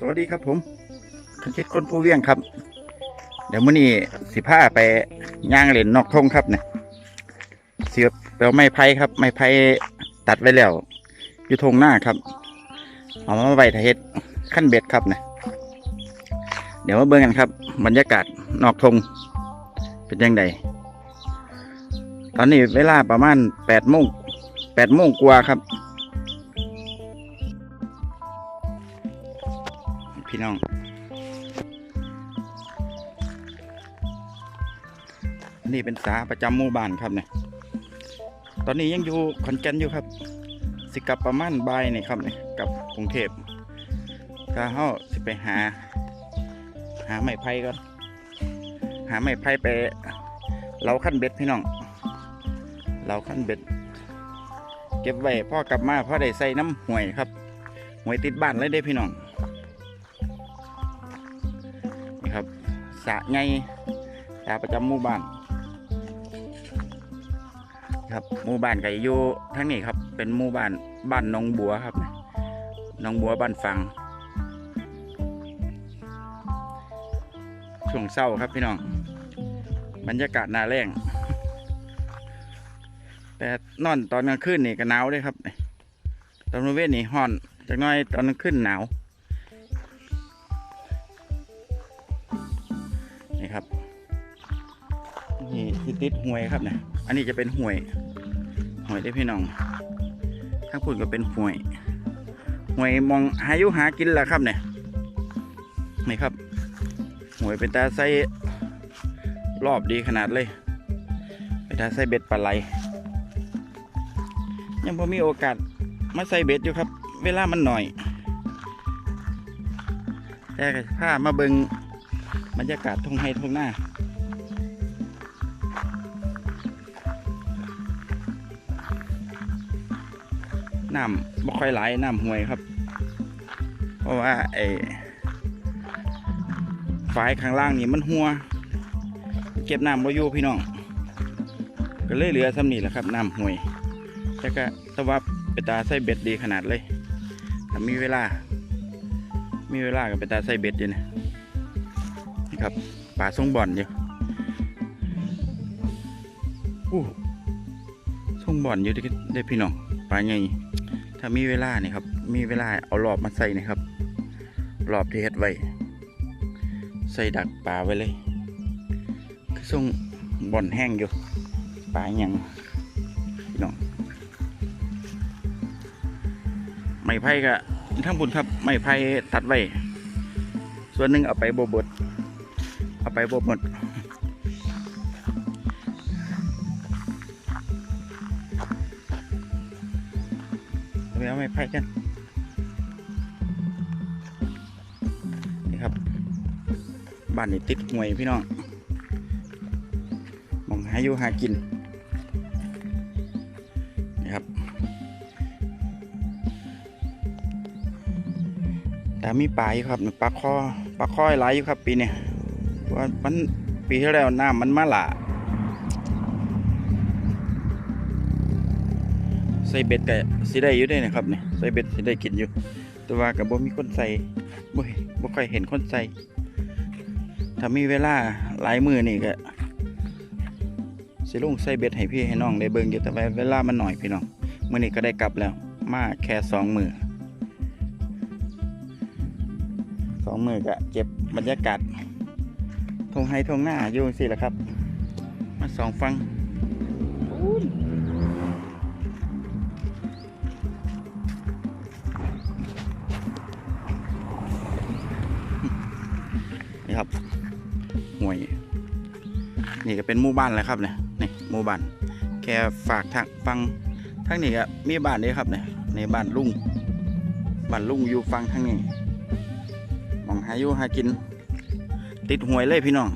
สวัสดีครับผมคันช็ดคนผู้เวียงครับ เดี๋ยวมื้อนี้สิพาไปย่างเล่นนอกทงครับเนี่ยเสียบเปลวไม้ไผ่ครับ ไม้ไผ่ตัดไว้แล้ว อยู่ทงหน้าครับ เอามาไว้ทาเฮ็ดขั้นเบ็ดครับเนี่ยเดี๋ยวมาเบิ่งกันครับ บรรยากาศนอกทงเป็นยังไงตอนนี้เวลาประมาณแปดโมงแปดโมงกว่าครับ พี่น้อง นี่เป็นสาประจำหมู่บ้านครับเนี่ยตอนนี้ยังอยู่ขอนแก่นอยู่ครับ สิกลับประมาณบ่ายนี่ครับเนี่ยกับกรุงเทพก็เฮาสิไปหา หาไม้ไผ่ก่อนหาไม้ไผ่ไปเราขั้นเบ็ดพี่น้อง เราขั้นเบ็ด เก็บไว้พ่อกลับมาพ่อได้ใส่น้ำห่วยครับห่วยติดบ้านเลยเด้พี่น้อง สระไงสระประจำหมู่บ้านครับหมู่บ้านก็อยู่ทั้งนี้ครับ เป็นหมู่บ้านบ้านนองบัวครับนองบัวบ้านฟัง ช่วงเศร้าครับพี่น้อง บรรยากาศหนาแรงแต่นอนตอนกลางคืนนี่ก็หนาวด้วยครับ ตอนเว้นนี่ฮ้อนจากน้อยตอนกลางคืนหนาว ติดห่วยครับเนี่ยอันนี้จะเป็นห่วยห่วยได้พี่น้องถ้าพูดก็เป็นห่วยห่วยมองหายุหากินแหละครับเนี่ยนี่ครับห่วยเป็นตาไส้รอบดีขนาดเลยเป็นตาไส้เบ็ดปลาไหลยังพอมีโอกาสมาใส่เบ็ดอยู่ครับ เวลามันหน่อยแต่ก็พามาเบิงบรรยากาศทุ่งไร่ทุ่งนา น้ำบ่ค่อยไหลน้ำห่วยครับ เพราะว่าไอ้ฝายข้างล่างนี่มันหัว เก็บน้ำบ่อยู่พี่น้องก็เลยเหลือซ้ำนี่แหละครับน้ำห่วยแต่ก็สวับเปตาใส่เบ็ดดีขนาดเลยถ้ามีเวลา มีเวลาก็เปตาใส่เบ็ดอยู่นะนี่ครับป่าทรงบ่อนอยู่อู้ทรงบ่อนอยู่ได้ได้พี่น้องป่าไง ถ้ามีเวลานี่ครับ มีเวลาเอารอบมาใส่นะครับรอบที่เฮ็ดไว้ ใส่ดักป่าไว้เลยคือทรงบ่อนแห้งอยู่ป่าหยังพี่น้องไม้ไผ่ก็ทั้งบุญครับไม้ไผ่ตัดไว้ส่วนหนึ่งเอาไปโบบดเอาไปโบบหมด ไปเอาไม้ไผ่กันนี่ครับบ้านนี่ติดห่วยพี่น้องมองหาอยู่หากินนี่ครับแต่มีปลาอยู่ครับปลาคอปลาคอยหลายอยู่ครับปีนี้เพราะว่ามันปีที่แล้วน้ำมันมาหลา ใส่เบ็ดก็สิได้อยู่ได้นะครับเนี่ใส่เบ็ดสิได้กินอยู่ แต่ว่ากับบ่มีคนใส่บ่บ่ค่อยเห็นคนใส่ถ้ามีเวลาหลายมือนี่ก็สิลุงใส่เบ็ดให้พี่ให้น้องได้เบิ่งอยู่แต่ว่าเวลามันหน่อยพี่น้องมื้อนี้ก็ได้กลับแล้ว มาแค่สองมือสองมือก็เก็บบรรยากาศทงไฮทงหน้าอยู่สิแหละครับ มาสองฟัง ครับห่วยนี่ก็เป็นหมู่บ้านแหละครับเนี่ยนี่หมู่บ้านแค่ฝากทางฟังทางนี้ก็มีบ้านนี้ครับเนี่ยในบ้านลุงบ้านลุงอยู่ฟังทางนี้มองหาอยู่หากิน ติดห่วยเลยพี่น้อง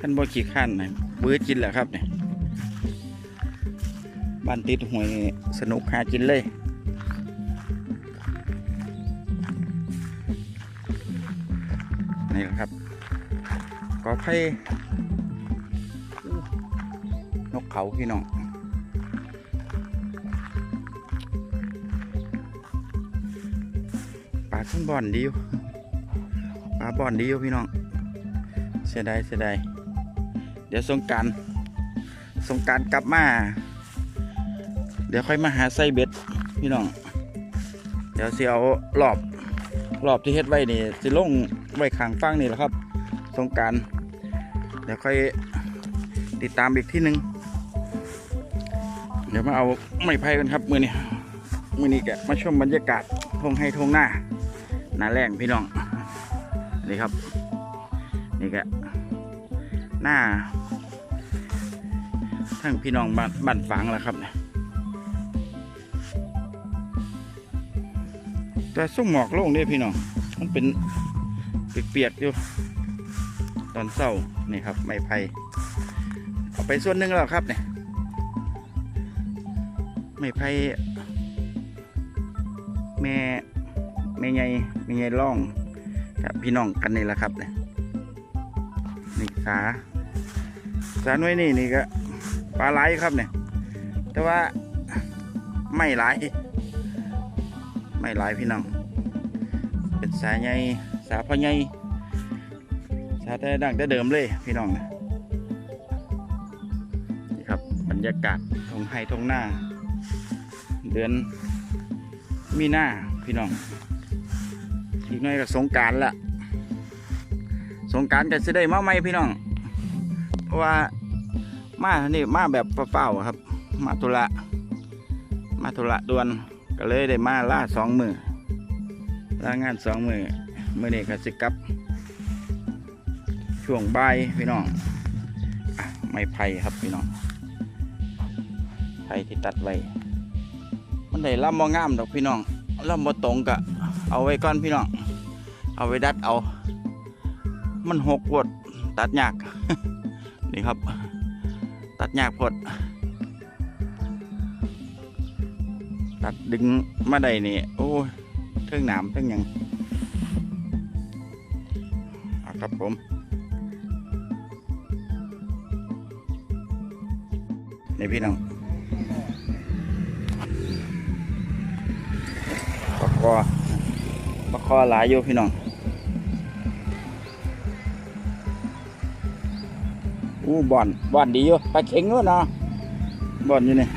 ขั้นบ่ขี้ขั้านนะเบื่อกินแหละครับเนี่ยบ้านติดห่วย สนุกหากินเลยนี่แหละครับก็ไผ่นกเขาพี่น้องปลาชุ่นบ่อนดีอยู่ปลาบ่อนดีอยู่พี่น้องเสียดายเสียดายเดี๋ยวสงการสงการกลับมา เดี๋ยวค่อยมาหาไส้เบ็ดพี่น้อง เดี๋ยวเสิเอารอบรอบที่เฮ็ดไว้นี่สิลงไว้ขางฟังนี่แหละครับสงการเดี๋ยวค่อยติดตามอีกที่หนึ่งเดี๋ยวมาเอาไม้ไผ่กันครับมือนี้มือนี้แกมาชมบรรยากาศทงให้ทงหน้าหน้าแรงพี่น้องนี่ครับ นี่แกหน้าทั้งพี่น้องบ้านบ้านฝังแล้วครับเนี่ย แต่ส่งหมอกลงเด้พี่น้อง มันเป็นเปียกๆอยู่ ตอนเศร้านี่ครับไม้ไผ่เอาไปส่วนหนึ่งแล้วครับเนี่ยไม้ไผ่แม่แม่ใหญ่แม่ใหญ่ร่องกับพี่น้องกันนี่แหละครับเนี่ยนี่สาสาหน่วยนี่นี่ก็ปลาไหลครับเนี่ยแต่ว่าไม่ไหล ไม่หลายพี่น้อง เป็นสาใหญ่สาพ่อใหญ่ชาแต่ดังแต่เดิมเลยพี่น้องนะนี่ครับบรรยากาศทงไฮทงหน้า เดือนมีหน้าพี่น้อง อีกหน่อยก็สงการละสงการก็จะได้มาใหม่พี่น้อง เพราะว่ามานี่มาแบบเปล่าๆครับ มาธุระมาธุระดวน ก็เลยได้มาล่าสองมือล่างานสองมือมือนี้ก็สิกลับ ช่วงบ่ายพี่น้องไม้ไผ่ครับพี่น้องไผ่ที่ตัดไว้มันได้ลำบ่งามดอกพี่น้องลำบ่ตรงกะเอาไว้ก่อนพี่น้องเอาไว้ดัดเอา มันหกวดตัดยากนี่ครับ ตัดยากพด ตัดดึงมาได้นี่โอ้ยเทิงหนามเทิงยังอะครับผมนี่พี่น้องปลาคอปลาคอหลายอยู่พี่น้องอู้บอนบอนดีอยู่ปลาเข็งด้วยเนาะบอนอยู่นี่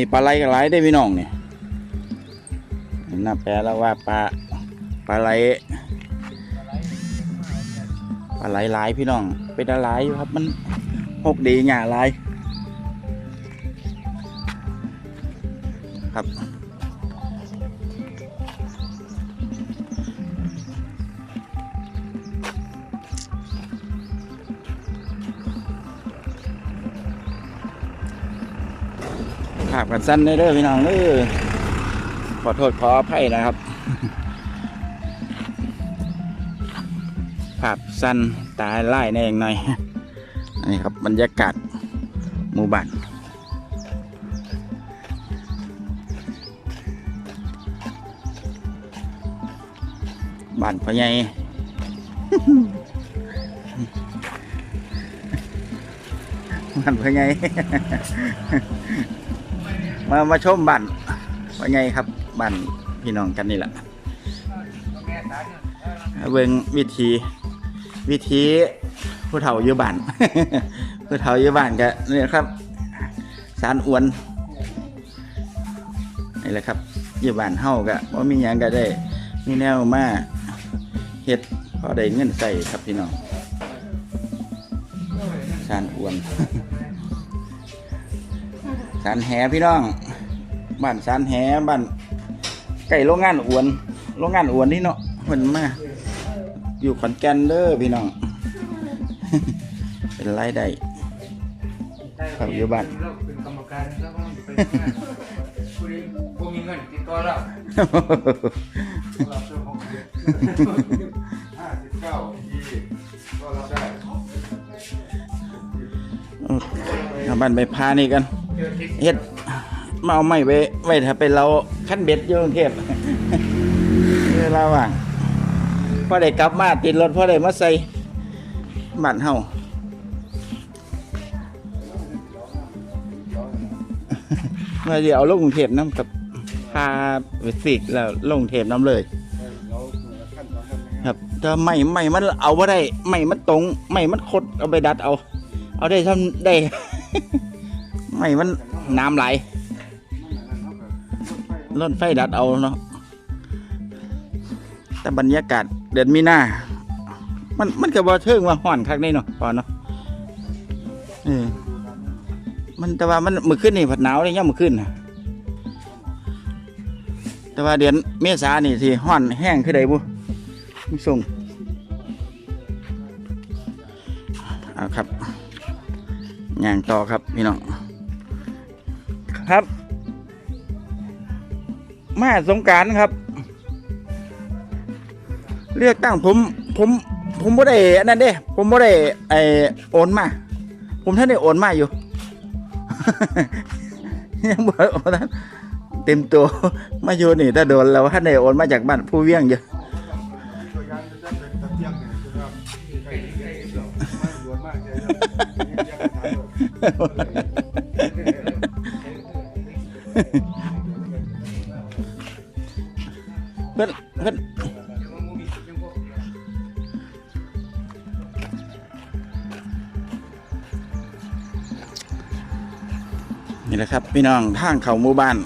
นี่ปลาไหลกับไหลได้พี่น้องเนี่ยน่าแปลแล้วว่าปลาปลาไหลปลาไหลหลายพี่น้อง เป็นอะไรอยู่ครับมันหกดีหย่าหลายครับาพกันสั้นได้เด้อพี่น้องเด้อขอโทษขออภัยนะครับ ภาพสั้นตาไล่แน่เองหน่อยนนี้ครับบรรยากาศหมู่บ้านบ้านพ่อใหญ่บ้านพ่อใหญ่ มามาชมบ้านพ่อใหญ่ครับบ้านพี่น้องกันนี่แหละเบิ่งวิธีวิธีผู้เฒ่าอยู่บ้าน ผู้เฒ่าอยู่บ้านก็นี่ครับ สารอวนนี่แหละครับอยู่บ้านเฮาก็ว่ามีหยังก็ได้ มีแนวมาเฮ็ดพอได้เงินใส่ครับพี่น้องสารอวน สารแหพี่น้องบ้านสารแหบ้านใกล้โรงงานอวนโรงงานอวนนี่เนาะเพิ่นมาอยู่ขอนแก่นเด้อพี่น้อง เป็นรายได้ครับอยู่บ้านเราเป็นกรรมการแล้วก็ไปทำงานคุณพวกมีเงินติดตัวเราเราเจ้าของเดือนห้าสิบเก้ายี่ก็รับได้เอาบ้านไปพานี่กัน เฮ็ดมาเอาไม้ไว้ไว้ถ้าเป็นเราขั้นเบ็ดอยู่กรุงเทพเวลาว่างพอได้กลับมาติดรถพอได้มาใส่บ้านเฮาว่าจะเอาลงกรุงเทพน้ำกับพาไปสิกแล้วลงกรุงเทพน้ำเลยครับครับแต่ไม่ไม่มันเอาว่าได้ไม่มันตรงไม่มันคดเอาไปดัดเอา เอาได้ทำได้ ไม่มัน น้ำไหลนั่นนั่นเขาแบบรถไฟดัดเอาเนาะแต่บรรยากาศเดือนมีนามันมันก็บ่เทิงว่าห่อนคักได้เนาะพอเนาะเออมันแต่ว่ามันมือขึ้นนี่ผัดหนาวเลยย่ำมือขึ้นนะแต่ว่าเดือนเมษานี่สิห่อนแห้งขึ้นได้บุมีส่งเอาครับย่างต่อครับพี่น้อง ครับ มาสงการครับ เลือกตั้งผมผมผมบ่ได้อันนั้นเด้ ผมบ่ได้ไอโอนมา ผมท่านได้โอนมาอยู่ ยังบ่โอนนั้นเต็มตัวมาอยู่นี่ถ้าโดนแล้วท่านได้โอนมาจากบ้านผู้เวียงอยู่ แหละครับ พี่น้องทางเขาหมู่บ้าน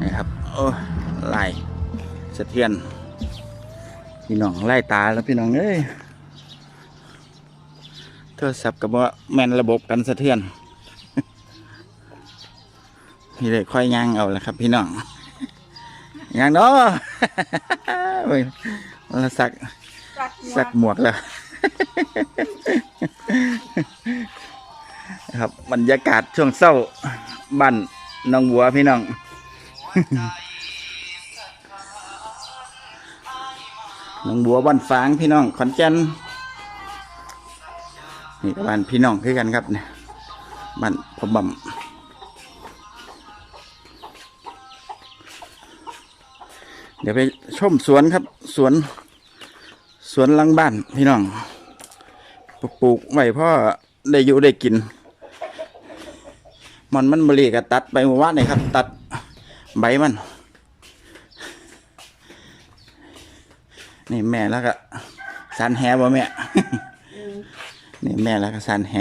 นี่ครับ โอ้ไล่สะเทือน พี่น้องไล่ตาแล้วพี่น้องเอ้ยโทรศัพท์กับว่าแม่นระบบกันสะเทือนพี่เลยค่อยย่างเอาละครับ พี่น้องย่างเนาะเว้ยมันสักสักหมวกแล้วครับบรรยากาศช่วงเศร้าบ้านน้องบัวพี่น้อง น้องบัวบ้านฟางพี่น้องขอนแก่นนี่ก็บ้านพี่น้องคือกันครับเนี่ยบ้านพอบำเดี๋ยวไปชมสวนครับ สวน สวนหลังบ้านพี่น้องปลูกไว้พ่อได้อยู่ได้กิน มันมันบรีก็ตัดไปเมื่อวานนี่ครับ ตัดใบมัน นี่แม่แล้วก็สันแหบ่แม่ นี่แม่แล้วก็สันแห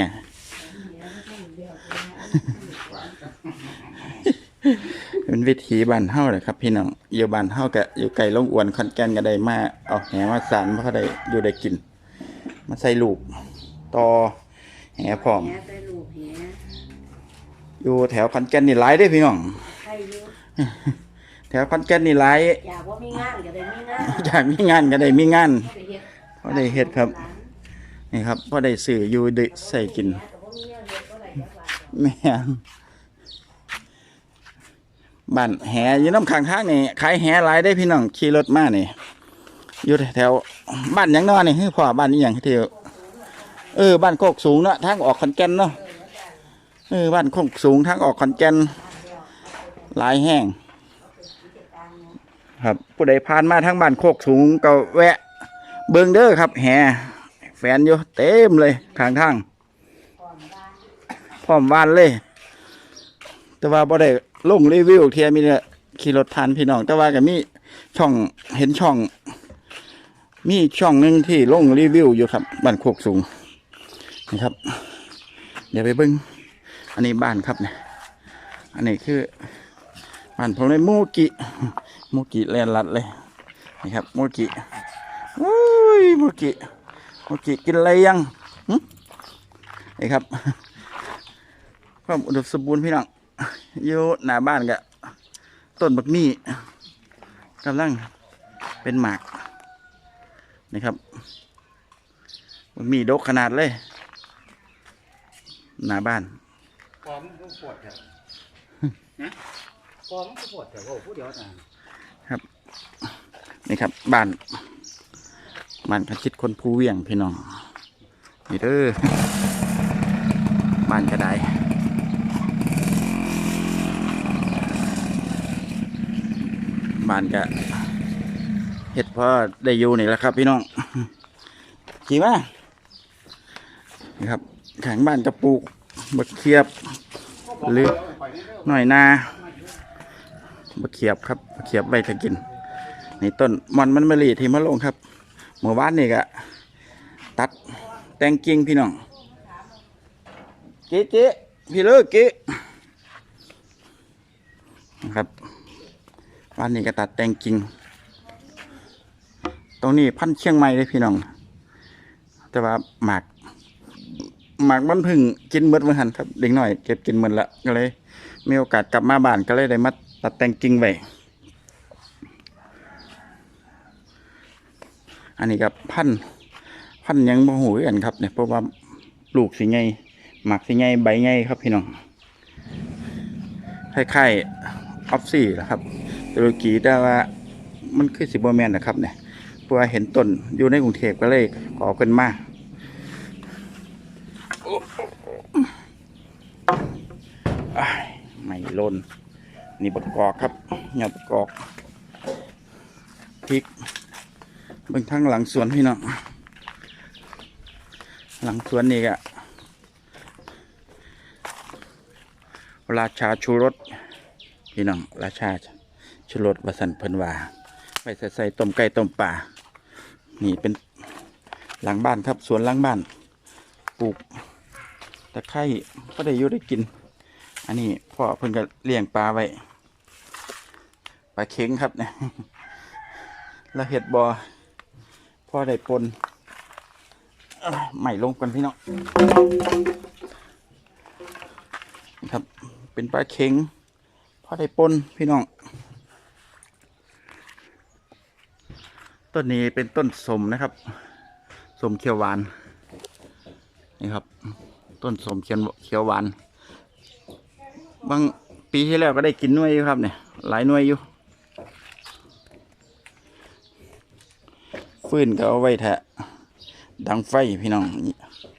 เป็นวิถีบ้านเฮาเลยครับ พี่น้องอยู่บ้านเฮาก็อยู่ไกลลงอวนคอนแก่นก็ได้มาเอาแหมาสานเพราะได้อยู่ได้กิน มาใส่ลูกต่อแหพร้อมแหไปลูกแหอยู่แถวขอนแก่นนี่หลายเด้อพี่น้องใครอยู่ แถวขอนแก่นนี่หลายอยากว่ามีงานก็ได้มีงานอยากมีงานก็ได้มีงานไปเฮ็ดพอได้เฮ็ดครับ นี่ครับพอได้ซื้ออยู่ได้ใส่กินแต่ว่ามีงานเฮ็ดก็ได้จักบาทแม่งบ้านแหอยู่น้ำข้างทางนี่ขายแหหลายได้อพี่น้องขี่รถมานี่อยู่แถวบ้านหยังนอนี่คือพ่อบ้านนี้อย่างที่เออบ้านโคกสูงเนาะทางออกขอนแก่นเนาะเออบ้านโคกสูงทางออกขอนแก่นหลายแห้ง ครับ ผู้ใดผ่านมาทางบ้านโคกสูงก็แวะ เบิงเด้อครับ แห่แฟนอยู่เต็มเลยข้างทางพร้อมบ้านเลย แต่ว่าบ่ได้ลงรีวิวเทียมีแต่ขี่รถผ่านพี่น้อง แต่ว่าก็มีช่องเห็นช่อง มีช่องหนึ่งที่ลงรีวิวอยู่ครับบ้านโคกสูงนี่ครับ เดี๋ยวไปเบิ้งอันนี้บ้านครับเนี่ยอันนี้คือบ้านผมเลยมูกิ มูกิแลนลัดเลยนี่ครับมูกิอุ้ยมูกิมูกิกินอะไรยังหึนี่ครับความอุดมสมบูรณ์พี่น้องอยู่หน้าบ้านกะต้นบักมี่กำลังเป็นหมากนะครับบักมี่ดกขนาดเลย หน้าบ้านปอมก็ปวดแถวปอมก็ปวดแถวผู้เดียวนะ นี่ครับบ้านบ้านคันชิดคนภูเวียงพี่น้องนี่เด้อบ้านกระไดบ้านกะเฮ็ดพอได้อยู่นี่แหละครับ พี่น้องขี่มานี่ครับแข้างบ้านกระปลูกบักเขียบ หรือหน่อยนาบักเขียบครับบักเขียบใบจะกิน นี่ต้นมอนมันมะลีที่มะลงครับเมื่อวานนี่ก็ตัดแต่งกิ่งพี่น้องเจ๊เจ๊พี่เลิกเจ๊นะครับวันนี้ก็ตัดแต่งกิ่งตรงนี้พันเชียงใหม่เลยพี่น้อง แต่ว่าหมากหมากมันพึ่งกินเมดเมื่อหันครับเด็กหน่อยเก็บกินหมดละก็เลย มีโอกาสกลับมาบ้านก็เลยได้มาตัดแต่งกิ่งไว้ อันนี้กับพันธุ์พันธุ์ยังบ่หูกันครับเนี่ยเพราะว่าลูกสิไงหมากสิไงใบไงครับพี่น้องคล้ายๆออฟซี่แหละครับตุรกีแต่ว่ามันคือสิบแมนนะครับเนี่ยเพราะว่าเห็นต้นอยู่ในกรุงเทพก็เลยขอขึ้นมาไม่ลนนี่บักกอกครับยอดบักกอกพริก เบิ่งทางหลังสวนพี่น้องหลังสวนนี่ก็ราชาชูรสพี่น้องราชาชูรสวสันเพิ่นว่าไปใส่ใส่ต้มไก่ต้มป่านี่เป็นหลังบ้านครับสวนหลังบ้าน ปลูกตะไคร้ก็ได้อยู่ได้กิน อันนี้พ่อเพิ่นก็เลี้ยงปลาไว้ปลาเค็งครับเนี่ยแล้วเห็ดบอ พอได้ปนใหม่ลงกันพี่น้องนะครับ เป็นปลาเค็งพอได้ปนพี่น้อง ต้นนี้เป็นต้นสมนะครับสมเขียวหวาน นี่ครับ ต้นสมเขียวเขียวหวาน บางปีที่แล้วก็ได้กินน่วยอยู่ครับเนี่ย หลายน่วยอยู่ ฟื้นก็เอาไว้แทะดังไฟพี่น้อง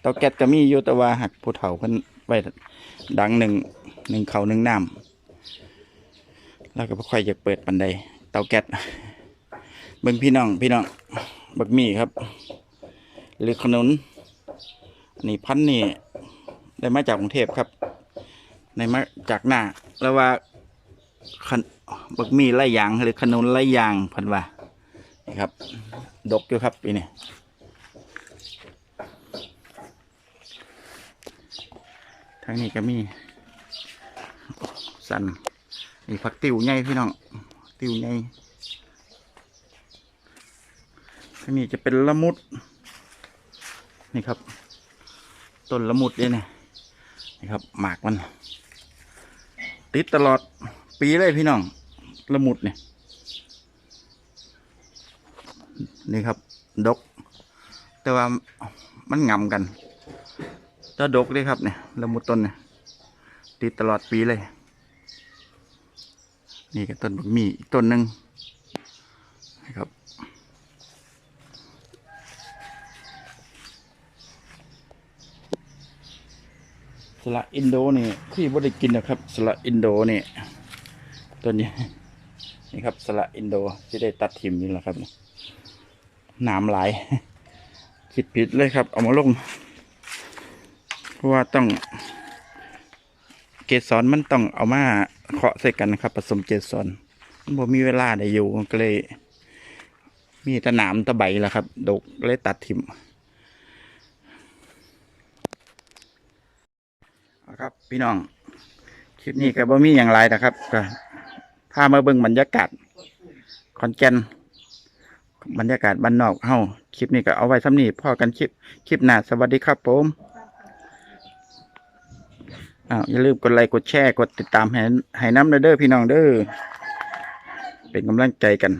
เตาแก๊สก็มีอยู่แต่ว่าหักผู้เฒ่าเพิ่นไว้ดังหนึ่งหนึ่งเขาหนึ่งน้ำแล้วก็บ่ค่อยจะเปิดปันใดเตาแก๊สเบิ่งพี่น้องพี่น้องบักมี่ครับ หรือขนุนอันนี้พันนี่ได้มาจากกรุงเทพครับได้มาจากหน้าแล้วว่าบักมี่ไล่ยางหรือขนุนไล่ยางพันว่า นี่ครับ ดกอยู่ครับปีนี้ทางนี้ก็มีสันนี่ผักติวใหญ่พี่น้อง ติวใหญ่ทางนี้จะเป็นละมุด นี่ครับ ต้นละมุดเนี่ยนะนี่ครับ หมากมัน ติดตลอดปีเลยพี่น้อง ละมุดเนี่ย นี่ครับ ดก แต่ว่ามันงำกันจะดกเลยครับเนี่ยละมุดต้นเนี่ยติดตลอดปีเลย นี่ก็ต้นบักมี่อีกต้นหนึ่งนะครับสละอินโดนี่ที่ว่าได้กินนะครับ สละอินโดนี่ต้นนี้นี่ครับสละอินโดที่ได้ตัดทิมนี่แหละครับ น้ำไหลายคิดผิดเลยครับ เอามาลง เพราะว่าต้อง เกสรมันต้องเอามาเคาะใส่กันนะครับ ผสมเกสรมันบ่มีเวลาได้อยู่ก็เลย มีแตะหนามตะใบแล้วครับ ดกเลยตัดทิมเอาครับ พี่น้อง คลิปนี้ก็บ่มีอย่างไรนะครับก็พามาเบิ่งบรรยากาศขอนแก่น บรรยากาศบ้านนอกเฮาคลิปนี้ก็เอาไว้ซ้ำนี่พอกันคลิปคลิปหน้าสวัสดีครับผมอ้าวอย่าลืมกดไลค์กดแชร์กดติดตามให้ให้น้ำเด้อพี่น้องเด้อเป็นกำลังใจกัน